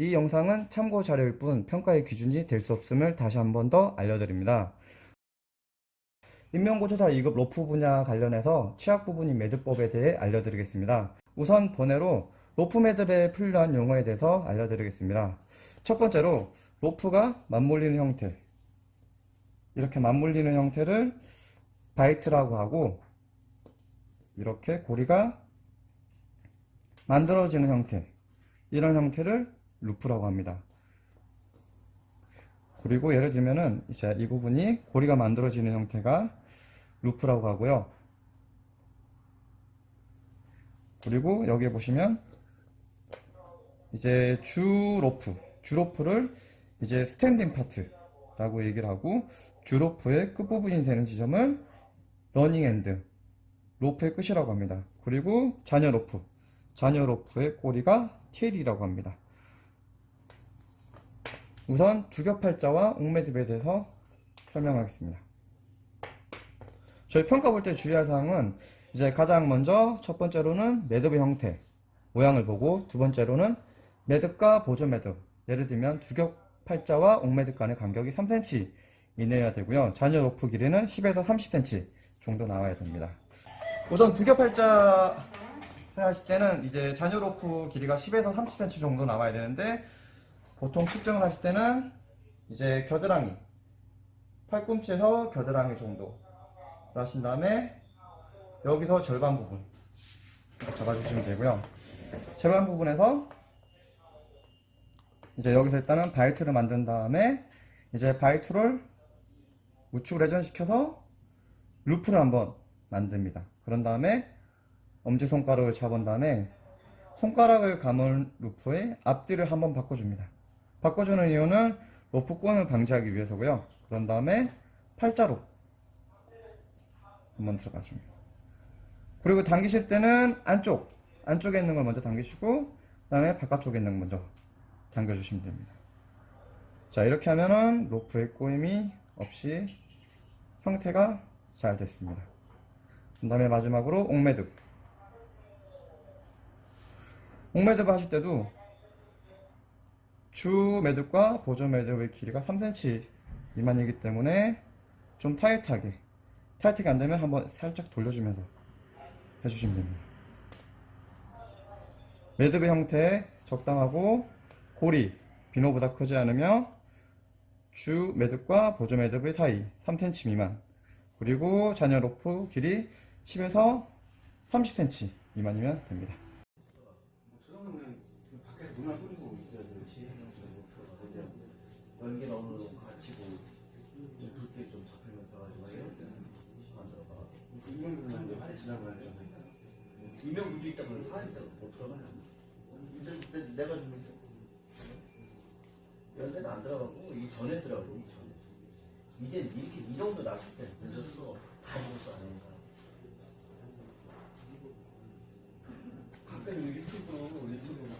이 영상은 참고 자료일 뿐 평가의 기준이 될 수 없음을 다시 한 번 더 알려드립니다. 인명고조사 2급 로프 분야 관련해서 취약 부분인 매듭법에 대해 알려드리겠습니다. 우선 번외로 로프 매듭에 필요한 용어에 대해서 알려드리겠습니다. 첫 번째로 로프가 맞물리는 형태 이렇게 맞물리는 형태를 바이트라고 하고 이렇게 고리가 만들어지는 형태 이런 형태를 루프라고 합니다. 그리고 예를 들면은 이제 이 부분이 고리가 만들어지는 형태가 루프라고 하고요. 그리고 여기에 보시면 이제 주 로프, 주 로프를 이제 스탠딩 파트라고 얘기를 하고 주 로프의 끝부분이 되는 지점을 러닝 엔드, 로프의 끝이라고 합니다. 그리고 잔여 로프, 잔여 로프의 꼬리가 테일이라고 합니다. 우선 두겹팔자와 옥매듭에 대해서 설명하겠습니다. 저희 평가 볼 때 주의할 사항은 이제 가장 먼저 첫 번째로는 매듭의 형태, 모양을 보고 두 번째로는 매듭과 보조 매듭, 예를 들면 두겹팔자와 옥매듭 간의 간격이 3cm 이내여야 되고요. 잔여 로프 길이는 10에서 30cm 정도 나와야 됩니다. 우선 두겹팔자 하실 때는 이제 잔여 로프 길이가 10에서 30cm 정도 나와야 되는데 보통 측정을 하실 때는 이제 겨드랑이 팔꿈치에서 겨드랑이 정도 하신 다음에 여기서 절반 부분 잡아주시면 되고요. 절반 부분에서 이제 여기서 일단은 바이트를 만든 다음에 이제 바이트를 우측을 회전시켜서 루프를 한번 만듭니다. 그런 다음에 엄지손가락을 잡은 다음에 손가락을 감은 루프의 앞뒤를 한번 바꿔줍니다. 바꿔주는 이유는 로프권을 방지하기 위해서고요. 그런 다음에 팔자로 한번 들어가줍니다. 그리고 당기실 때는 안쪽, 안쪽에 있는 걸 먼저 당기시고 그 다음에 바깥쪽에 있는 걸 먼저 당겨주시면 됩니다. 자 이렇게 하면은 로프의 꼬임이 없이 형태가 잘 됐습니다. 그 다음에 마지막으로 옥매듭 옥매듭 하실 때도 주 매듭과 보조 매듭의 길이가 3cm 미만이기 때문에 좀 타이트하게 타이트하게 안되면 한번 살짝 돌려주면서 해주시면 됩니다. 매듭의 형태 적당하고 고리 비노보다 크지 않으며 주 매듭과 보조 매듭의 사이 3cm 미만 그리고 잔여 로프 길이 10에서 30cm 미만이면 됩니다 저놈은 밖에서 문화 뿌리고 있어야 되지. 이제 연기 너무 갇히고 불때 좀 잡히면 들어가지 마요. 만들어봐. 이명분은 활에 지나가야 이명분도 있다고 살이 있다고 못 들어가냐. 이제 내- 내가 좀 있어. 연대는 안 들어가고 이 전에 들어가고 이 전에. 이제 이렇게 이 정도 났을 때 늦었어. 다 죽었어 아닌가. 가끔 유튜브로 유튜브로